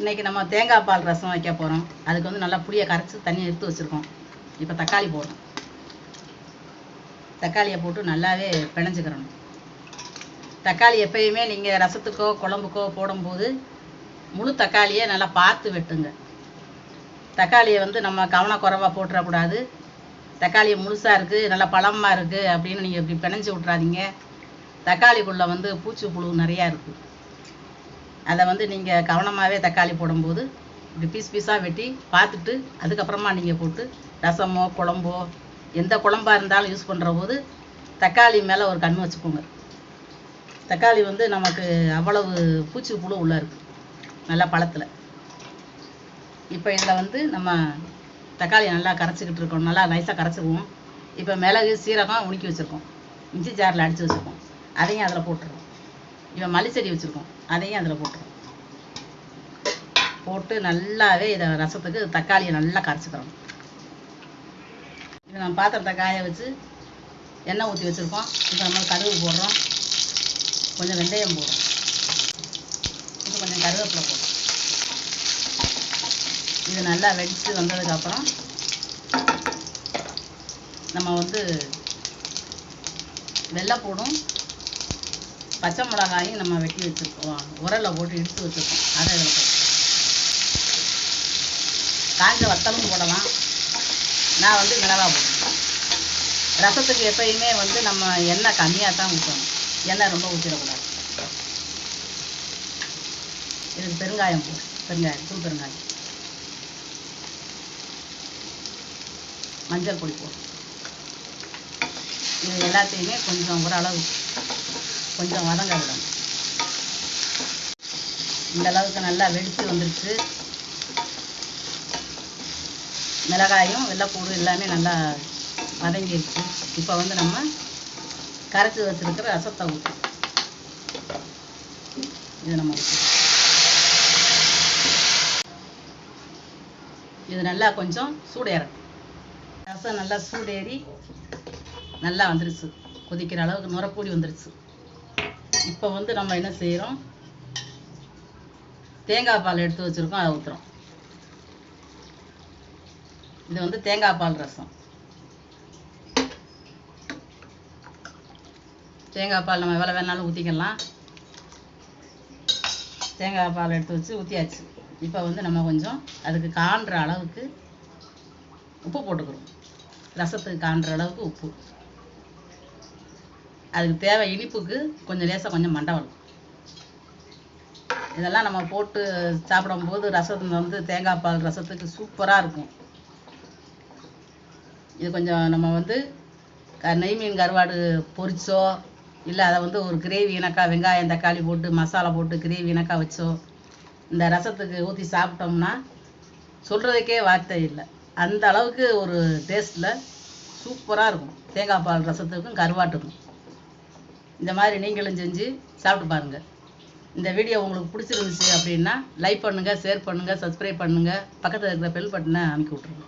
இன்னைக்கு நம்ம தேங்காய் பால் ரசம் வைக்க போகிறோம் அதுக்கு வந்து நல்லா புளியை கரைச்சி தண்ணி எடுத்து வச்சுருக்கோம். இப்போ தக்காளி போடுறோம். தக்காளியை போட்டு நல்லாவே பிணைஞ்சிக்கிறணும். தக்காளி எப்பயுமே நீங்கள் ரசத்துக்கோ குழம்புக்கோ போடும்போது முழு தக்காளியை நல்லா பார்த்து வெட்டுங்க. தக்காளியை வந்து நம்ம கவனக்குறைவாக போட்டுறக்கூடாது. தக்காளி முழுசாக இருக்குது நல்லா பழமாக இருக்குது அப்படின்னு நீங்கள் இப்படி பிணைஞ்சு விட்றாதீங்க தக்காளிக்குள்ளே வந்து பூச்சி புழு நிறையா இருக்குது அதை வந்து நீங்கள் கவனமாகவே தக்காளி போடும்போது இப்படி பீஸ் பீஸாக வெட்டி பார்த்துட்டு அதுக்கப்புறமா நீங்கள் போட்டு ரசமோ குழம்போ எந்த குழம்பாக இருந்தாலும் யூஸ் பண்ணுற போது தக்காளி மேலே ஒரு கண் வச்சுக்கோங்க. தக்காளி வந்து நமக்கு அவ்வளவு பூச்சி புழு உள்ளே இருக்குது நல்லா பழத்தில். இப்போ இதில் வந்து நம்ம தக்காளி நல்லா கரைச்சிக்கிட்டு இருக்கோம் நல்லா நைஸாக கரைச்சிக்குவோம். இப்போ மிளகு சீரகம் உணுக்கி வச்சுருக்கோம். இஞ்சி ஜாரில் அடித்து வச்சுருக்கோம். அதையும் அதில் போட்டுருவோம். இப்போ மல்லிச்செடி வச்சுருக்கோம். அதையும் அதில் போட்டுருவோம் போட்டு நல்லாவே இதை ரசத்துக்கு தக்காளியை நல்லா கரைச்சிக்கிறோம் இது நம்ம பாத்திரத்தை காய வச்சு எண்ணெய் ஊற்றி வச்சுருக்கோம். இப்போ நம்ம கடுகு போடுறோம். கொஞ்சம் வெந்தயம் போடுறோம். இப்போ கொஞ்சம் கருவேப்பிலை போடுறோம். இது நல்லா வெடித்து வந்ததுக்கப்புறம் நம்ம வந்து வெள்ளை போடும் பச்சை மிளகாயும் நம்ம வெட்டி வச்சுருக்கோம். உரலில் போட்டு இடித்து வச்சுருக்கோம். அதை இதில் காஞ்ச வத்தலும் போடலாம். நான் வந்து மிளகா போடுவேன் ரசத்துக்கு எப்பயுமே வந்து நம்ம எண்ணெய் கம்மியாக தான் ஊற்றணும் எண்ணெய் ரொம்ப ஊற்றிடக்கூடாது இதுக்கு பெருங்காயம் போடு. பெருங்காயம் தூள் பெருங்காயம். மஞ்சள் பொடி போடும் இது எல்லாத்தையுமே கொஞ்சம் ஓரளவு கொஞ்சம் வதங்க விடணும் இந்த அளவுக்கு நல்லா வெடித்து வந்துருச்சு. மிளகாயும் வெள்ளைப்பூடு எல்லாமே நல்லா வதங்கிடுச்சு இப்போ வந்து நம்ம கரைச்சி வச்சுருக்கிற ரசத்தை ஊற்றி இது நம்ம இது நல்லா கொஞ்சம் சூடேறும் ரசம் நல்லா சூடேறி நல்லா வந்துருச்சு. கொதிக்கிற அளவுக்கு நுரப்பூடி வந்துருச்சு. இப்போ வந்து நம்ம என்ன செய்கிறோம் தேங்காய் பால் எடுத்து வச்சுருக்கோம் அதை ஊற்றுறோம் இது வந்து தேங்காய் பால் ரசம். தேங்காய் பால் நம்ம எவ்வளோ வேணாலும் ஊற்றிக்கலாம் தேங்காய் பால் எடுத்து வச்சு ஊற்றியாச்சு இப்போ வந்து நம்ம கொஞ்சம் அதுக்கு காண்ற அளவுக்கு உப்பு போட்டுக்கிறோம். ரசத்துக்கு காண்ற அளவுக்கு உப்பு. அதுக்கு தேவை இனிப்புக்கு கொஞ்சம் லேசாக கொஞ்சம் மண்டவலம் இதெல்லாம் நம்ம போட்டு சாப்பிடும்போது ரசம் வந்து தேங்காய் பால் ரசத்துக்கு சூப்பராக இருக்கும். இது கொஞ்சம் நம்ம வந்து க நெய் மீன் கருவாடு பொரிச்சோ இல்லை அதை வந்து ஒரு கிரேவி இனக்கா வெங்காயம் தக்காளி போட்டு மசாலா போட்டு கிரேவி இனக்கா வச்சோ இந்த ரசத்துக்கு ஊற்றி சாப்பிட்டோம்னா சொல்கிறதுக்கே வார்த்தை இல்லை. அந்த அளவுக்கு ஒரு டேஸ்ட்டில் சூப்பராக இருக்கும். தேங்காய் பால் ரசத்துக்கும் கருவாட்டுக்கும். இந்த மாதிரி நீங்களும் செஞ்சு சாப்பிட்டு பாருங்கள் இந்த வீடியோ உங்களுக்கு பிடிச்சிருந்துச்சு அப்படின்னா லைக் பண்ணுங்கள் ஷேர் பண்ணுங்கள் சப்ஸ்கிரைப் பண்ணுங்கள் பக்கத்தில் இருக்கிற பெல் பட்டனை அமைக்கி விட்ருங்க